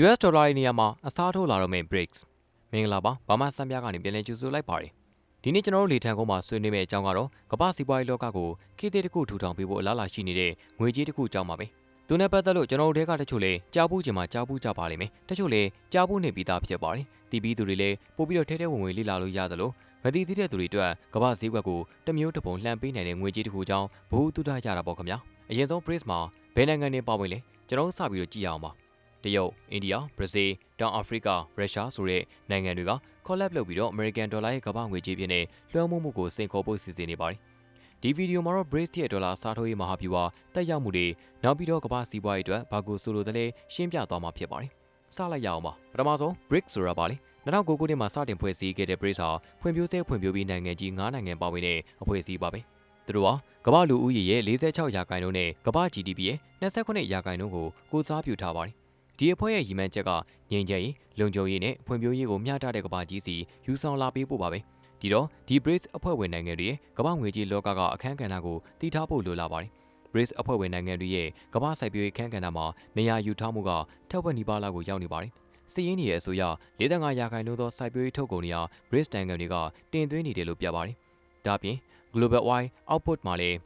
US ဒေါ်လာရဲ့နေရာမှာအစားထိုးလာတော့မယ့် BRICS မင်္ဂလာပါဘာမှစံပြကနေပြန်လည်ကြိုဆိုလိုက်ပါတယ်ဒီနေ့ကျွန်တော်တို့လေထံကုန်းမှာဆွေးနွေးမယ့်အကြောင်းကတော့ကမ္ဘာစီးပွားရေးလောကကိုခေတ်သစ်တစ်ခုထူထောင်ပေးဖို့အလားအလာရှိနေတဲ့ငွေကြေးတစ်ခုအကြောင်းပါပဲသူနဲ့ပတ်သက်လို့ကျွန်တော်တို့တဲကတချို့လဲကြားဘူးချင်မှကြားဘူးကြပါလိမ့်မယ်တချို့လဲကြားဘူးနေပြီးသားဖြစ်ပါတယ်တီးပြီးသူတွေလဲပို့ပြီးတော့ထဲထဲဝင်ဝင်လေ့လာလို့ရတယ်လို့မသိသေးတဲ့သူတွေအတွက်ကမ္ဘာဈေးကွက်ကိုတမျိုးတစ်ပုံလှန်ပေးနိုင်တဲ့ငွေကြေးတစ်ခုအကြောင်းဘ ഹു တုဒရတာပေါ့ခင်ဗျာအရင်ဆုံး BRICS မှာဘယ်နိုင်ငံတွေပါဝင်လဲကျွန်တော်တို့စပြီးတော့ကြည့်ရအောင်ပါ တရုတ်၊အိန္ဒိယ၊ဘရာဇီး၊တောင်အာဖရိက၊ရုရှားဆိုတဲ့နိုင်ငံတွေက collab လုပ်ပြီးတော့ American Dollar ရဲ့ကမ္ဘာငွေကြေးပြည့်နဲ့လွှမ်းမိုးမှုကိုစိန်ခေါ်ဖို့စီစဉ်နေပါတယ်။ဒီဗီဒီယိုမှာတော့ Brace ရဲ့ဒေါ်လာစားထိုးရေးမဟာဗျူဟာတက်ရောက်မှုတွေနောက်ပြီးတော့ကမ္ဘာစီးပွားရေးအတွက်ဘာကိုဆိုလိုတဲ့လဲရှင်းပြသွားမှာဖြစ်ပါတယ်။စလိုက်ရအောင်ပါ။ပထမဆုံး BRICS ဆိုတာပါလေ။2009ခုနှစ်မှာစတင်ဖွဲ့စည်းခဲ့တဲ့ BRICS ဟာဖွံ့ဖြိုးဆဲဖွံ့ဖြိုးပြီးနိုင်ငံကြီး9နိုင်ငံပါဝင်တဲ့အဖွဲ့အစည်းပါပဲ။သူတို့ဟာကမ္ဘာလူဦးရေရဲ့46ရာခိုင်နှုန်းနဲ့ကမ္ဘာ GDP ရဲ့29ရာခိုင်နှုန်းကိုကိုစားပြုထားပါတယ် ဒီအဖွဲ့ရဲ့ရည်မှန်းချက်ကငြိမ်းချမ်းရေးလုံခြုံရေးနဲ့ဖွံ့ဖြိုးရေးကိုမျှတတဲ့ကမ္ဘာကြီးစီယူဆောင်လာပေးဖို့ပါပဲဒီတော့ဒီ BRICS အဖွဲ့ဝင်နိုင်ငံတွေရဲ့ကမ္ဘာငွေကြေးလောကကအခမ်းကဏ္ဍကိုတည်ထားဖို့လိုလာပါတယ် BRICS အဖွဲ့ဝင်နိုင်ငံတွေရဲ့ကမ္ဘာစိုက်ပျိုးရေးခန်းကဏ္ဍမှာနေရာယူထားမှုကထောက်ပံ့နီးပါးလောက်ကိုရောက်နေပါတယ်စီးရင်နေရဲ့အဆိုအရ45ရာခိုင်နှုန်းသောစိုက်ပျိုးရေးထုတ်ကုန်တွေဟာ BRICS နိုင်ငံတွေကတင်သွင်းနေတယ်လို့ပြပါတယ်ဒါပြင် Global Wide Output မှာလည်း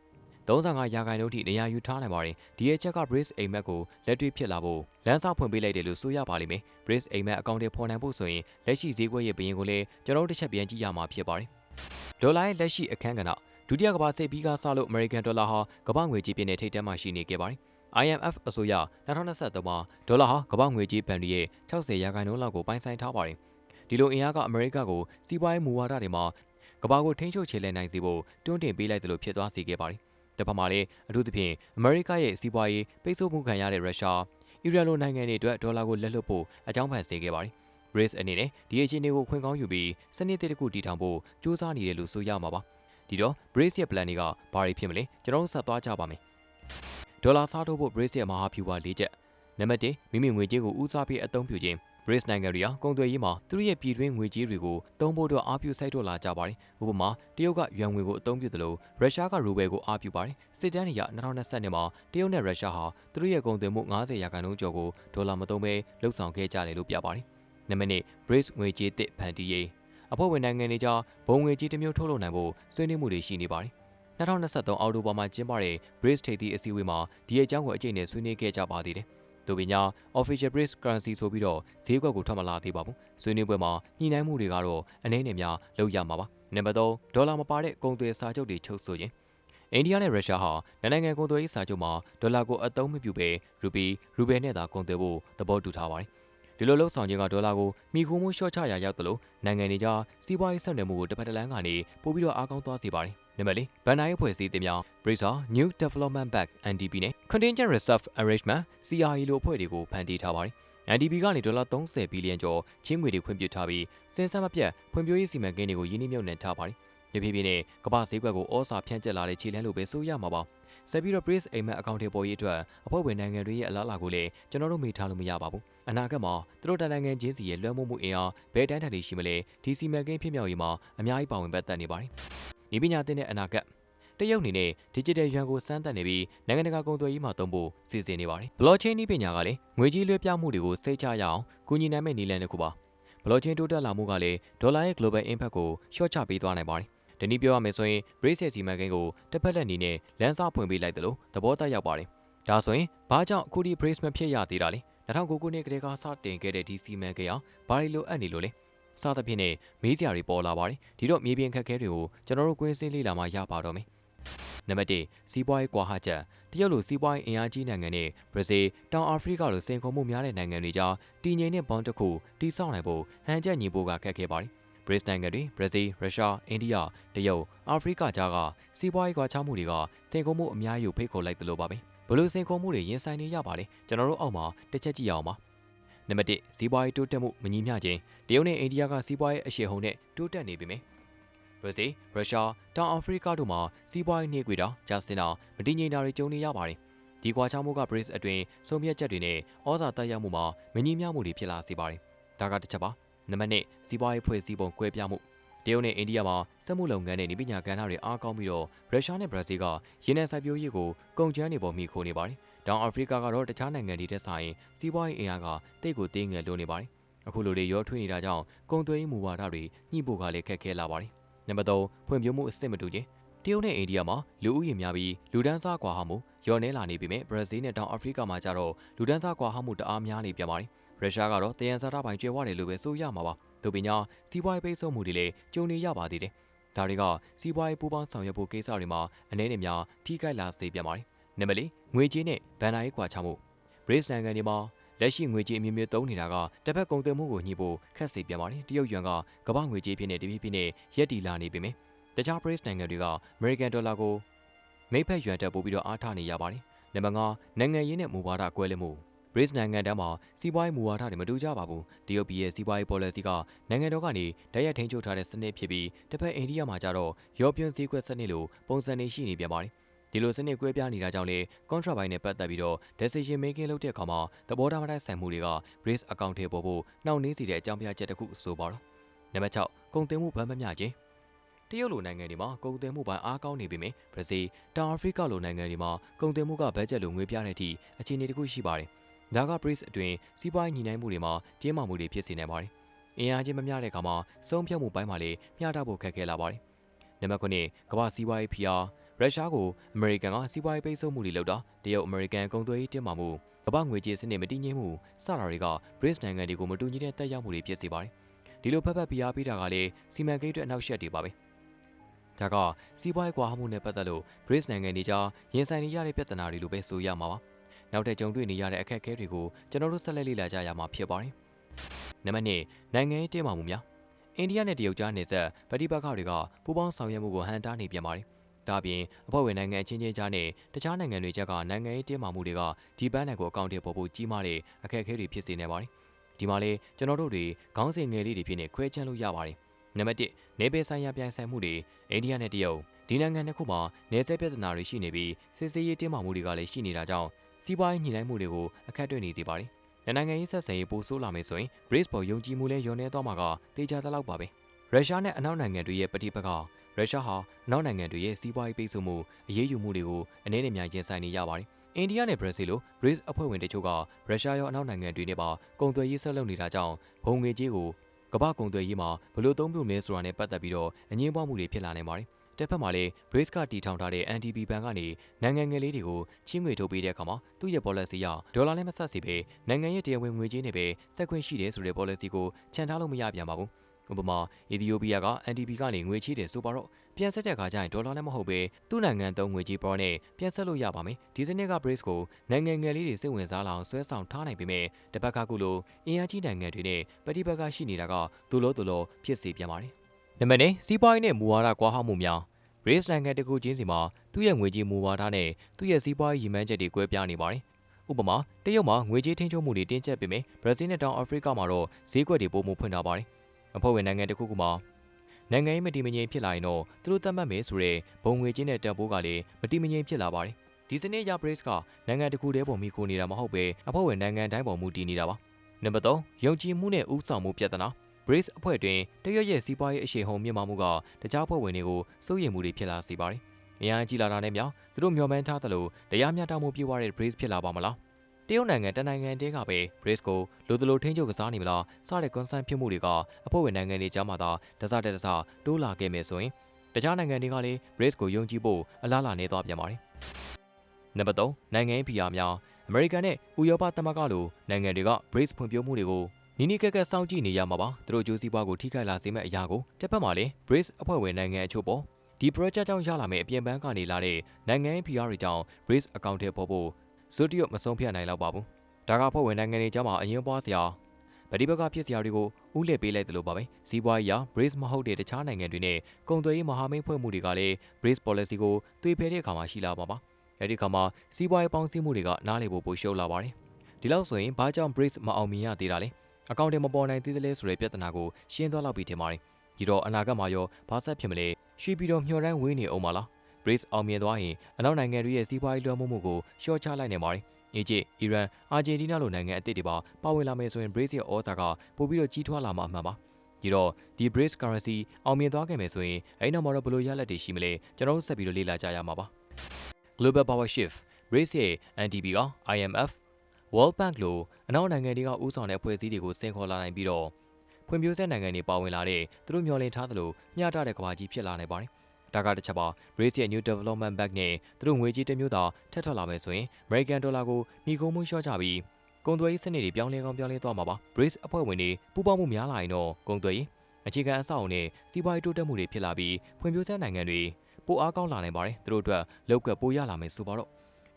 35ရာခိုင်နှုန်းထိနေရာယူထားနိုင်ပါတယ်ဒီရဲ့ချက်က Brace အိမ်မက်ကိုလက်တွေ့ဖြစ်လာဖို့လမ်းစာဖွင့်ပေးလိုက်တယ်လို့ဆိုရပါလိမ့်မယ် Brace အိမ်မက်အကောင့်တွေဖော်နိုင်ဖို့ဆိုရင်လက်ရှိဈေးကွက်ရဲ့ဘယင်ကိုလည်းကျွန်တော်တို့တစ်ချက်ပြန်ကြည့်ရမှာဖြစ်ပါတယ်ဒေါ်လာရဲ့လက်ရှိအခန်းကဏ္ဍဒုတိယကမ္ဘာစစ်ပြီးကစလို့ American Dollar ဟာကမ္ဘာငွေကြေးပြည့်နဲ့ထိပ်တန်းမှာရှိနေခဲ့ပါတယ် IMF အစိုးရ2023မှာဒေါ်လာဟာကမ္ဘာငွေကြေးဘဏ်တွေရဲ့60ရာခိုင်နှုန်းလောက်ကိုပိုင်ဆိုင်ထားပါတယ်ဒီလိုအင်အားကအမေရိကကိုစီးပွားရေးမူဝါဒတွေမှာကမ္ဘာကိုထိန်းချုပ်ခြေလှယ်နိုင်စေဖို့တွန်းတင်ပေးလိုက်တယ်လို့ဖြစ်သွားစေခဲ့ပါတယ် တစ်ဖက်မှာလည်းအထူးသဖြင့်အမေရိကရဲ့စီးပွားရေးပိတ်ဆို့မှုခံရတဲ့ရုရှားအီရန်လိုနိုင်ငံတွေအတွက်ဒေါ်လာကိုလက်လွတ်ဖို့အကြောင်းဖန်စေခဲ့ပါတယ်။ Brace အနေနဲ့ဒီအခြေအနေကိုခွင့်ကောင်းယူပြီးစနစ်တစ်ခုတည်ထောင်ဖို့စ조사နေတယ်လို့ဆိုရမှာပါ။ဒီတော့ Brace ရဲ့ plan တွေကဘာတွေဖြစ်မလဲကျွန်တော်တို့ဆက်သွားကြပါမယ်။ဒေါ်လာစားထုတ်ဖို့ Brace ရဲ့မဟာဗျူဟာ၄ချက်။နံပါတ်1မိမိငွေကြေးကိုဦးစားပေးအသုံးပြုခြင်း BRICS နိုင်ငံတွေဟာကုန်သွယ်ရေးမှာသူတို့ရဲ့ပြည်တွင်းငွေကြေးတွေကိုသုံးဖို့အတွက်အားပြုစိုက်ထုတ်လာကြပါတယ်။ဥပမာတရုတ်ကယွမ်ငွေကိုအသုံးပြုသလိုရုရှားကရူဘယ်ကိုအားပြုပါတယ်။စစ်တမ်းတွေက2020မှာတရုတ်နဲ့ရုရှားဟာသူတို့ရဲ့ကုန်သွယ်မှု90ရာခိုင်နှုန်းကျော်ကိုဒေါ်လာမသုံးဘဲလှုပ်ဆောင်ခဲ့ကြတယ်လို့ပြပါတယ်။နံပါတ်1 BRICS ငွေကြေးတစ်ဖန်တီးရေးအဖွဲ့ဝင်နိုင်ငံတွေကြားဘုံငွေကြေးတစ်မျိုးထုတ်လုပ်နိုင်ဖို့ဆွေးနွေးမှုတွေရှိနေပါတယ်။2023အောက်တိုဘာမှာကျင်းပတဲ့ BRICS ထိပ်သီးအစည်းအဝေးမှာဒီအကြောင်းကိုအကျိတ်နဲ့ဆွေးနွေးခဲ့ကြပါသေးတယ်။။ တို့ပညာ official price currency ဆိုပြီးတော့ဈေးကွက်ကိုထွက်မလာသေးပါဘူး။ဆွေးနွေးပွဲမှာညှိနှိုင်းမှုတွေကတော့အနည်းနဲ့များလုပ်ရမှာပါ။နံပါတ်3ဒေါ်လာမပါတဲ့ကုန်သွယ်စာချုပ်တွေချုပ်ဆိုရင်အိန္ဒိယနဲ့ရုရှားဟာနိုင်ငံကုန်သွယ်ရေးစာချုပ်မှာဒေါ်လာကိုအသုံးမပြုဘဲရူပီရူဘယ်နဲ့သာကုန်သွယ်ဖို့သဘောတူထားပါတယ်။ဒီလိုလှုပ်ဆောင်ခြင်းကဒေါ်လာကိုမိခိုးမှုလျှော့ချရာရောက်သလိုနိုင်ငံတွေကြားစီးပွားရေးဆက်နွယ်မှုကိုတစ်ဖက်တစ်လမ်းကနေပို့ပြီးတော့အားကောင်းသွားစေပါတယ်။ နံပါတ်၄ဘန်နာရေးဖွဲ့စည်းတင်များ Bracer New Development Bank NDB နဲ့ Contingent Reserve Arrangement CRE လိုအဖွဲ့တွေကိုဖန်တီးထားပါတယ်။ NDB ကနေဒေါ်လာ30ဘီလီယံကျော်ချင်းငွေတွေခွင့်ပြုထားပြီးစဉ်ဆက်မပြတ်ဖွံ့ဖြိုးရေးစီမံကိန်းတွေကိုရင်းနှီးမြှုပ်နှံထားပါတယ်။ဒီဖြစ်ဖြစ်နဲ့ကမ္ဘာဈေးကွက်ကိုဩစာဖြန့်ကျက်လာတဲ့ခြေလှမ်းလို့ပဲဆိုရမှာပါ။ဆက်ပြီးတော့ Brace အိမ်မက်အကောင့်တွေပေါ်ရေးအတွက်အဖွဲ့ဝင်နိုင်ငံတွေရဲ့အလားအလာကိုလည်းကျွန်တော်တို့မေ့ထားလို့မရပါဘူး။အနာဂတ်မှာသူတို့တန်နိုင်ငံချင်းစီရဲ့လွှမ်းမိုးမှုအင်အားဘယ်တန်းထက်ရှိမလဲဒီစီမံကိန်းဖြစ်မြောက်ရေးမှာအများကြီးပါဝင်ပတ်သက်နေပါတယ်။ ဒီပညာသင်တဲ့အနာဂတ်တရုတ်အနေနဲ့ digital yuan ကိုစမ်းသပ်နေပြီးနိုင်ငံတကာကုန်သွယ်ရေးမှာသုံးဖို့စီစဉ်နေပါတယ်။ blockchain နည်းပညာကလည်းငွေကြေးလွှဲပြောင်းမှုတွေကိုစိတ်ချရအောင်ကူညီနိုင်မယ့်နည်းလမ်းတစ်ခုပါ။ blockchain တိုးတက်လာမှုကလည်းဒေါ်လာရဲ့ global impact ကိုလျှော့ချပေးသွားနိုင်ပါတယ်။ဒီနည်းပြောရမယ်ဆိုရင် brace စီမံကိန်းကိုတစ်ဖက်လက်အနေနဲ့လမ်းစာဖွင့်ပေးလိုက်တယ်လို့သဘောတရောက်ပါတယ်။ဒါဆိုရင်ဘာကြောင့်အခုဒီ brace မဖြစ်ရသေးတာလဲ။2009ခုနှစ်ကတည်းကစတင်ခဲ့တဲ့ဒီစီမံကိန်းဟာဘာလို့လိုအပ်နေလို့လဲ။ စသဖြင့်နဲ့မေးစရာတွေပေါ်လာပါတယ်။ဒီတော့မြေပြင်ခက်ခဲတွေကိုကျွန်တော်တို့ကွင်းစင်းလေ့လာမှရပါတော့မယ်။နံပါတ်1စီးပွားရေးကွာဟချက်တရုတ်လိုစီးပွားရေးအင်အားကြီးနိုင်ငံနဲ့ဘရာဇီးတောင်အာဖရိကလိုစင်ကုန်မှုများတဲ့နိုင်ငံတွေကြားတည်ငြိမ်တဲ့ဘွန်တစ်ခုတည်ဆောက်နိုင်ဖို့ဟန်ချက်ညီဖို့ကခက်ခဲပါတယ်ဘရစ်နိုင်ငံတွေဘရာဇီးရုရှားအိန္ဒိယတရုတ်အာဖရိကကြားကစီးပွားရေးကွာခြားမှုတွေကစင်ကုန်မှုအများကြီးဖိတ်ခေါ်လိုက်သလိုပါပဲဘလို့စင်ကုန်မှုတွေရင်ဆိုင်နေရပါတယ်ကျွန်တော်တို့အောက်မှာတစ်ချက်ကြည့်အောင်ပါ နံပါတ်1စီးပွားရေးတိုးတက်မှုမညီမျှခြင်းတရုတ်နဲ့အိန္ဒိယကစီးပွားရေးအရှိန်ဟုန်နဲ့တိုးတက်နေပြီမယ်ဘရာဇီးရုရှားတောင်အာဖရိကတို့မှာစီးပွားရေးနှိကွေတာကြာစင်တာမတည်ငြိမ်တာတွေကြုံနေရပါတယ်။ဒီကွာခြားမှုက BRICS အတွင်းဆုံးဖြတ်ချက်တွေနဲ့ဩဇာတက်ရောက်မှုမှာမညီမျှမှုတွေဖြစ်လာစေပါတယ်။ဒါကတစ်ချက်ပါ။နံပါတ်1စီးပွားရေးဖွဲ့စည်းပုံကွဲပြားမှုတရုတ်နဲ့အိန္ဒိယမှာစက်မှုလုပ်ငန်းနဲ့ဤပညာကဏ္ဍတွေအားကောင်းပြီးတော့ရုရှားနဲ့ဘရာဇီးကရင်းနှံစိုက်ပျိုးရေးကိုကုန်ကျန်းနေပေါ်မိခိုးနေပါတယ်။ တောင်အာဖရိကကတော့တခြားနိုင်ငံတွေထက်ဆိုင်စီးပွားရေးအင်အားကတိတ်ကိုသေးငယ်လိုနေပါတယ်အခုလိုတွေရောထွေးနေတာကြောင့်ကုန်သွယ်ရေးမူဝါဒတွေညှိဖို့ကလည်းခက်ခဲလာပါတယ်နံပါတ်3ဖွံ့ဖြိုးမှုအဆင့်မတူခြင်းတရုတ်နဲ့အိန္ဒိယမှာလူဦးရေများပြီးလူဒန်းစားကွာဟမှုလျော့နေလာနေပြီမဲ့ဘရာဇီးနဲ့တောင်အာဖရိကမှာကျတော့လူဒန်းစားကွာဟမှုတအားများနေပြန်ပါတယ်ရုရှားကတော့တယံဇာတပိုင်းကျွဲဝတယ်လို့ပဲဆိုရမှာပါတို့ပညာစီးပွားရေးပိတ်ဆို့မှုတွေလည်းကြုံနေရပါသေးတယ်ဒါတွေကစီးပွားရေးပူးပေါင်းဆောင်ရွက်ဖို့ကိစ္စတွေမှာအနေနဲ့များထိခိုက်လာစေပြန်ပါတယ် နံပါတ်၄ငွေကြေးနဲ့ဗန်နာရေးကွာခြားမှု Brace နိုင်ငံတွေမှာလက်ရှိငွေကြေးအမျိုးမျိုးသုံးနေတာကတစ်ဖက်ကုန်သွယ်မှုကိုညှိဖို့ခက်စေပြန်ပါတယ်တရုတ်ယွမ်ကကမ္ဘာငွေကြေးဖြစ်နေတဖြည်းဖြည်းနဲ့ရက်တီလာနေပြီမယ်တခြား Brace နိုင်ငံတွေက American Dollar ကိုမိတ်ဖက်ယွမ်တက်ပို့ပြီးတော့အားထားနေရပါတယ်နံပါတ်5နိုင်ငံရေးနဲ့မူဝါဒကွဲလွဲမှု Brace နိုင်ငံတန်းမှာစီးပွားရေးမူဝါဒတွေမတူကြပါဘူးတရုတ်ပြည်ရဲ့စီးပွားရေး policy ကနိုင်ငံတော်ကနေတရက်ထိန်းချုပ်ထားတဲ့စနစ်ဖြစ်ပြီးတစ်ဖက်အိန္ဒိယမှာကျတော့ရောပြွန်းစည်းကွက်စနစ်လိုပုံစံတွေရှိနေပြန်ပါတယ် ဒီလိုစနစ်ကွဲပြားနေတာကြောင့်လေ contract ဘိုင်းနဲ့ပတ်သက်ပြီးတော့ decision making လုပ်တဲ့အခါမှာသဘောထားမတိုက်ဆိုင်မှုတွေက brace account တွေပေါ်ဖို့နှောင့်နှေးစေတဲ့အကြောင်းပြချက်တစ်ခုဆိုပါတော့နံပါတ်6ကုန်တင်မှုဗန်းမမျှခြင်းတရုတ်လိုနိုင်ငံတွေမှာကုန်သွယ်မှုပိုင်းအားကောင်းနေပြီမြဘရာဇီးတောင်အာဖရိကလိုနိုင်ငံတွေမှာကုန်သွယ်မှုကဘတ်ဂျက်လိုငွေပြတဲ့အထိအခြေအနေတစ်ခုရှိပါတယ်။ဒါက BRICS အတွင်းစီးပွားရေးညီနိုင်မှုတွေမှာကျင်းမာမှုတွေဖြစ်စေနိုင်ပါတယ်။အင်အားချင်းမမျှတဲ့အခါမှာစုံဖြတ်မှုပိုင်းမှာလည်းမျှတဖို့ခက်ခဲလာပါတယ်။နံပါတ်9ကမ္ဘာစီးပွားရေးဖိအား ရုရှားကိုအမေရိကန်ကစီးပွားရေးပိတ်ဆို့မှုတွေလုပ်တာတရုတ်အမေရိကန်ကုန်သွယ်ရေးတင်းမာမှုကမ္ဘာငွေကြေးစနစ်မတည်ငြိမ်မှုစတာတွေက BRICS နိုင်ငံတွေကိုမတူညီတဲ့တက်ရောက်မှုတွေဖြစ်စေပါတယ်။ဒီလိုဖက်ဖက်ဖိအားပေးတာကလည်းစီမံကိန်းတွေအနောက်ရှက်တွေပါပဲ။ဒါကစီးပွားရေးကွာဟမှုနဲ့ပတ်သက်လို့ BRICS နိုင်ငံတွေကြားရင်ဆိုင်နေရတဲ့ပြဿနာတွေလိုပဲဆိုရမှာပါ။နောက်ထပ်ကြုံတွေ့နေရတဲ့အခက်အခဲတွေကိုကျွန်တော်တို့ဆက်လက်လေ့လာကြရမှာဖြစ်ပါတယ်။နံပါတ်2နိုင်ငံရေးတင်းမာမှုများအိန္ဒိယနဲ့တရုတ်ကြားနေဆက်ပဋိပက္ခတွေကပူးပေါင်းဆောင်ရွက်မှုကိုဟန်တားနေပြန်ပါတယ်။ ဒါပြင်အဖွဲ့ဝင်နိုင်ငံချင်းချင်းကြားနဲ့တခြားနိုင်ငံတွေကြားကနိုင်ငံရေးတင်းမာမှုတွေကဒီပန်းနယ်ကိုအကောင့်တွေပေါ်ဖို့ကြီးမားတဲ့အခက်အခဲတွေဖြစ်စေနေပါတယ်။ဒီမှာလေကျွန်တော်တို့တွေခေါင်းစဉ်ငယ်လေးတွေဖြစ်နေခွဲခြမ်းလို့ရပါတယ်။နံပါတ်1နေပယ်ဆိုင်ရာပြိုင်ဆိုင်မှုတွေအိန္ဒိယနဲ့တရုတ်ဒီနိုင်ငံနှစ်ခုမှာနေဆက်ပြဿနာတွေရှိနေပြီးစစ်ဆေးရေးတင်းမာမှုတွေကလည်းရှိနေတာကြောင့်စီးပွားရေးညှိနှိုင်းမှုတွေကိုအခက်တွေ့နေစေပါတယ်။နိုင်ငံရေးဆက်ဆံရေးပိုဆိုးလာမယ်ဆိုရင် Brace ပေါ်ယုံကြည်မှုလဲယုံနေသွားမှာကတေချာသလောက်ပါပဲ။ရုရှားနဲ့အနောက်နိုင်ငံတွေရဲ့ပဋိပက္ခ ရုရှားဟာနောက်နိုင်ငံတွေရဲ့စီးပွားရေးပိတ်ဆို့မှုအရေးယူမှုတွေကိုအနေနဲ့များရင်ဆိုင်နေရပါတယ်။အိန္ဒိယနဲ့ဘရာဇီးလို BRICS အဖွဲ့ဝင်တချို့ကရုရှားရောအနောက်နိုင်ငံတွေနဲ့ပါကုန်သွယ်ရေးဆက်လုပ်နေတာကြောင့်ဘုံငွေကြေးကိုကမ္ဘာကုန်သွယ်ရေးမှာဘယ်လိုသုံးပြုလဲဆိုတာနဲ့ပတ်သက်ပြီးတော့အငင်းပွားမှုတွေဖြစ်လာနိုင်ပါတယ်။တစ်ဖက်မှာလည်း BRICS ကတီထောင်ထားတဲ့ NDB ဘဏ်ကနေနိုင်ငံငယ်လေးတွေကိုချင်းငွေထုတ်ပေးတဲ့အခါမှာသူ့ရဲ့ policy အရဒေါ်လာနဲ့မဆက်စီပဲနိုင်ငံရဲ့တရားဝင်ငွေကြေးနဲ့ပဲစက်ခွင့်ရှိတယ်ဆိုတဲ့ policy ကိုခြံထားလို့မရပြန်ပါဘူး။ ဥပမာအီသီယိုးပီးယားက NDB ကနေငွေချေးတယ်ဆိုပါတော့ပြန်ဆက်တဲ့အခါကျရင်ဒေါ်လာနဲ့မဟုတ်ပဲသူ့နိုင်ငံသုံးငွေကြေးပေါ်နဲ့ပြန်ဆက်လို့ရပါမယ်ဒီစနစ်က Brace ကိုနိုင်ငံငယ်လေးတွေစိတ်ဝင်စားလာအောင်ဆွဲဆောင်ထားနိုင်ပေမဲ့တစ်ပတ်ကကုလို့အင်အားကြီးနိုင်ငံတွေနဲ့ပဋိပက္ခရှိနေတာကသူလို့သူလို့ဖြစ်စေပြန်ပါတယ်နံပါတ်၄စီးပွားရေးနဲ့မူဝါဒကွာဟမှုများ Brace နိုင်ငံတကူချင်းစီမှာသူ့ရဲ့ငွေကြေးမူဝါဒနဲ့သူ့ရဲ့စီးပွားရေးရည်မှန်းချက်တွေကွဲပြားနေပါတယ်ဥပမာတရုတ်မှာငွေကြေးထိန်းချုပ်မှုတွေတင်းကျပ်ပေမဲ့ဘရာဇီးနဲ့တောင်အာဖရိကမှာတော့ဈေးကွက်တွေပုံမှုဖွင့်ထားပါတယ် အဖွဲ့ဝင်နိုင်ငံတစ်ခုခုမှာနိုင်ငံရေးမတည်မငြိမ်ဖြစ်လာရင်တော့သူတို့သတ်မှတ်မယ်ဆိုတဲ့ဘုံငွေချင်းတဲ့တန်ဖိုးကလည်းမတည်မငြိမ်ဖြစ်လာပါတယ်ဒီစနစ်ရ Brace ကနိုင်ငံတစ်ခုတည်းပုံမိခိုနေတာမဟုတ်ပဲအဖွဲ့ဝင်နိုင်ငံတိုင်းပုံမူတည်နေတာပါနံပါတ်3ယုံကြည်မှုနဲ့ဥဆောင်မှုပြဿနာ Brace အဖွဲ့တွင်တရွတ်ရဲ့စီးပွားရေးအရှိန်ဟုန်မြင့်မားမှုကတခြားအဖွဲ့ဝင်တွေကိုစိုးရိမ်မှုတွေဖြစ်လာစေပါတယ်။အများကြီးလာတာနဲ့မြောက်သူတို့မျှော်မှန်းထားသလိုတရားမျှတမှုပြည့်ဝတဲ့ Brace ဖြစ်လာပါမလား တရုတ်နိုင်ငံတနိုင်ငံတည်းကပဲ Brace ကိုလိုသလိုထိန်းချုပ်ကစားနေမလားစတဲ့ concern ဖြစ်မှုတွေကအဖွဲ့ဝင်နိုင်ငံတွေကြားမှာသာတစတက်တစတိုးလာခဲ့မယ်ဆိုရင်တခြားနိုင်ငံတွေကလည်း Brace ကိုယုံကြည်ဖို့အလားအလာနေသွားပြန်ပါတယ်။နံပါတ်3နိုင်ငံရေးဖိအားများအမေရိကန်နဲ့ဥရောပသမဂ္ဂလိုနိုင်ငံတွေက Brace ဖွံ့ဖြိုးမှုတွေကိုနီးနီးကက်ကက်စောင့်ကြည့်နေရမှာပါသူတို့ကြိုးစည်းပွားကိုထိခိုက်လာစေမဲ့အရာကိုတစ်ဖက်မှာလည်း Brace အဖွဲ့ဝင်နိုင်ငံအချို့ပေါ်ဒီ project ကြောင့်ရလာမယ့်အပြင်ပန်းကနေလာတဲ့နိုင်ငံရေးဖိအားတွေကြောင့် Brace account ထဲပေါ်ဖို့ ဇွတ်တရုတ်မဆုံးဖြတ်နိုင်တော့ပါဘူး။ဒါကဖွဲ့ဝင်နိုင်ငံတွေကြားမှာအရင်ပွားစရာဗတိဘက်ကဖြစ်စရာတွေကိုဥလှည့်ပေးလိုက်သလိုပါပဲ။စီးပွားရေးရာ Brace မဟုတ်တဲ့တခြားနိုင်ငံတွေနဲ့ကုန်သွယ်ရေးမဟာမိတ်ဖွဲ့မှုတွေကလည်း Brace policy ကိုသွေးဖယ်တဲ့အခါမှာရှိလာပါပါ။အဲဒီအခါမှာစီးပွားရေးပေါင်းစည်းမှုတွေကနားလည်ဖို့ပိုရှုပ်လာပါတယ်။ဒီလောက်ဆိုရင်ဘာကြောင့် Brace မအောင်မြင်ရသေးတာလဲ။အကောင့်တွေမပေါ်နိုင်သေးသလဲဆိုတဲ့ပြဿနာကိုရှင်းသွားလောက်ပြီးထင်ပါတယ်။ဒီတော့အနာဂတ်မှာရောဘာဆက်ဖြစ်မလဲ။ရွှေပြီးတော့မျှော်တမ်းဝေးနေအောင်ပါလား။ Brace အောင်မြင်သွားရင်အနောက်နိုင်ငံတွေရဲ့စီးပွားရေးလွှမ်းမိုးမှုကိုရှော့ချလိုက်နိုင်ပါတယ်။အီဂျစ်၊အီရန်၊အာဂျင်တီးနားလိုနိုင်ငံအသစ်တွေပါပါဝင်လာမယ်ဆိုရင် Brace ရဲ့ဩဇာကပိုပြီးတော့ကြီးထွားလာမှာအမှန်ပါ။ဒီတော့ဒီ Brace currency အောင်မြင်သွားခဲ့မယ်ဆိုရင်အဲ့နောက်မှာတော့ဘယ်လိုရလဒ်တွေရှိမလဲကျွန်တော်တို့ဆက်ပြီးတော့လေ့လာကြရမှာပါ။ Global Power Shift BRICS ရဲ့ NDB က IMF World Bank လိုအနောက်နိုင်ငံတွေကဥဆောင်တဲ့အဖွဲ့အစည်းတွေကိုစင်ခေါ်လာနိုင်ပြီးတော့ဖွံ့ဖြိုးဆဲနိုင်ငံတွေပါဝင်လာတဲ့သူတို့မျှော်လင့်ထားသလိုမျှတတဲ့ကမ္ဘာကြီးဖြစ်လာနိုင်ပါတယ်။ ဒါကတစ်ချက်ပါ BRICS ရဲ့ New Development Bank နဲ့သူတို့ငွေကြေးတစ်မျိုးသာထပ်ထွက်လာမယ်ဆိုရင် American Dollar ကိုမိကုန်မှုလျှော့ချပြီးကုန်သွယ်ရေးစနစ်တွေပြောင်းလဲကောင်းပြောင်းလဲသွားမှာပါ BRICS အဖွဲ့ဝင်တွေပူးပေါင်းမှုများလာရင်တော့ကုန်သွယ်ရေးအခြေခံအဆောက်အအုံနဲ့စီးပွားရေးတိုးတက်မှုတွေဖြစ်လာပြီးဖွံ့ဖြိုးဆဲနိုင်ငံတွေပိုအားကောင်းလာနိုင်ပါတယ်သူတို့အတွက်လောက်ကွယ်ပိုရလာမယ်ဆိုပါတော့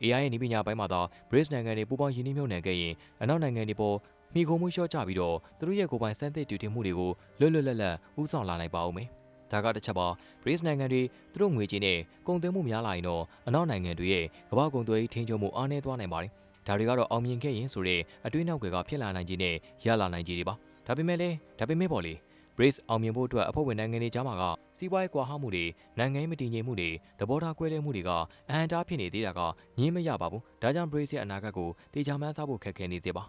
AI ရဲ့နည်းပညာပိုင်းမှာသာ BRICS နိုင်ငံတွေပူးပေါင်းရင်းနှီးမြှုပ်နှံခဲ့ရင်အနောက်နိုင်ငံတွေပေါ်မိခိုးမှုလျှော့ချပြီးတော့သူတို့ရဲ့ကိုယ်ပိုင်စံသစ်တည်တည်မှုတွေကိုလွတ်လွတ်လပ်လပ်ဥဆောင်လာနိုင်ပါဦးမယ်။ ဒါကတစ်ချက်ပါ BRICS နိုင်ငံတွေသူတို့ငွေကြေးနဲ့ကုန်သွယ်မှုများလာရင်တော့အနောက်နိုင်ငံတွေရဲ့ကမ္ဘာကုန်သွယ်ရေးထိန်းချုပ်မှုအားနည်းသွားနိုင်ပါတယ်။ဒါတွေကတော့အောင်မြင်ခဲ့ရင်ဆိုတဲ့အတွေးနောက်ွယ်ကဖြစ်လာနိုင်ခြင်းနဲ့ရလာနိုင်ခြင်းတွေပါ။ဒါပေမဲ့လည်းဒါပေမဲ့ပေါ့လေ BRICS အောင်မြင်ဖို့အတွက်အဖွဲ့ဝင်နိုင်ငံတွေကြားမှာကစီးပွားရေးကွာဟမှုတွေနိုင်ငံရေးမတည်ငြိမ်မှုတွေသဘောထားကွဲလွဲမှုတွေကအဟံတားဖြစ်နေသေးတာကငြင်းမရပါဘူး။ဒါကြောင့် BRICS ရဲ့အနာဂတ်ကိုတေချာမှန်းဆဖို့ခက်ခဲနေစေပါ